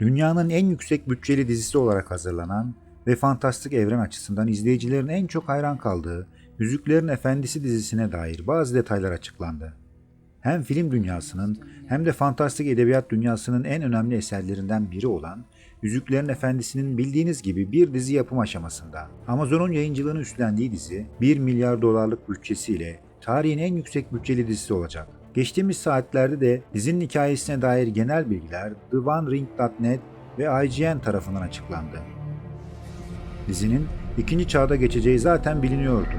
Dünyanın en yüksek bütçeli dizisi olarak hazırlanan ve fantastik evren açısından izleyicilerin en çok hayran kaldığı Yüzüklerin Efendisi dizisine dair bazı detaylar açıklandı. Hem film dünyasının hem de fantastik edebiyat dünyasının en önemli eserlerinden biri olan Yüzüklerin Efendisi'nin bildiğiniz gibi bir dizi yapım aşamasında. Amazon'un yayıncılığını üstlendiği dizi 1 milyar dolarlık bütçesiyle tarihin en yüksek bütçeli dizisi olacak. Geçtiğimiz saatlerde de dizinin hikayesine dair genel bilgiler TheOneRing.net ve IGN tarafından açıklandı. Dizinin ikinci çağda geçeceği zaten biliniyordu.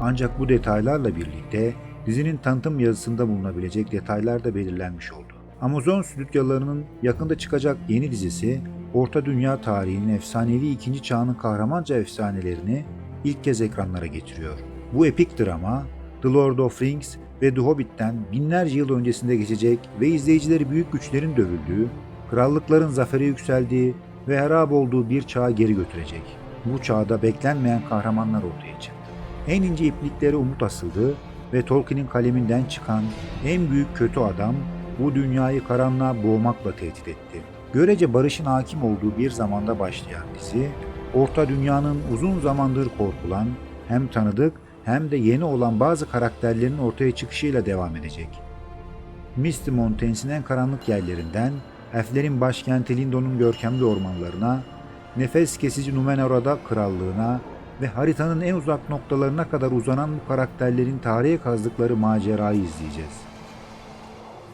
Ancak bu detaylarla birlikte dizinin tanıtım yazısında bulunabilecek detaylar da belirlenmiş oldu. Amazon stüdyolarının yakında çıkacak yeni dizisi, Orta Dünya tarihinin efsanevi ikinci çağının kahramanca efsanelerini ilk kez ekranlara getiriyor. Bu epik drama, The Lord of Rings ve The Hobbit'ten binlerce yıl öncesinde geçecek ve izleyicileri büyük güçlerin dövüldüğü, krallıkların zafere yükseldiği ve harap olduğu bir çağa geri götürecek. Bu çağda beklenmeyen kahramanlar ortaya çıktı. En ince ipliklere umut asıldı ve Tolkien'in kaleminden çıkan en büyük kötü adam bu dünyayı karanlığa boğmakla tehdit etti. Görece barışın hakim olduğu bir zamanda başlayan dizi, Orta Dünya'nın uzun zamandır korkulan, hem tanıdık hem de yeni olan bazı karakterlerin ortaya çıkışıyla devam edecek. Misty Mountains'in en karanlık yerlerinden, Elflerin başkenti Lindon'un görkemli ormanlarına, nefes kesici Numenora'da krallığına ve haritanın en uzak noktalarına kadar uzanan bu karakterlerin tarihe kazdıkları macerayı izleyeceğiz.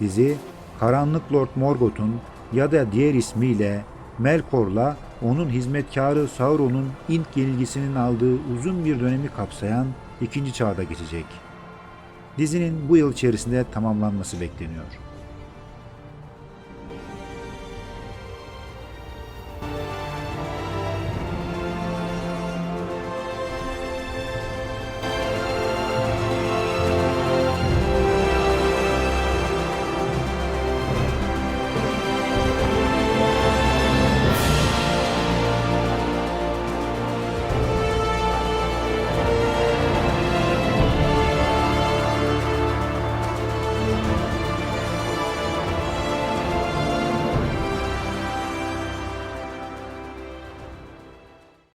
Dizi, Karanlık Lord Morgoth'un ya da diğer ismiyle Melkor'la onun hizmetkarı Sauron'un int yenilgisinin aldığı uzun bir dönemi kapsayan ikinci çağda geçecek. Dizinin bu yıl içerisinde tamamlanması bekleniyor.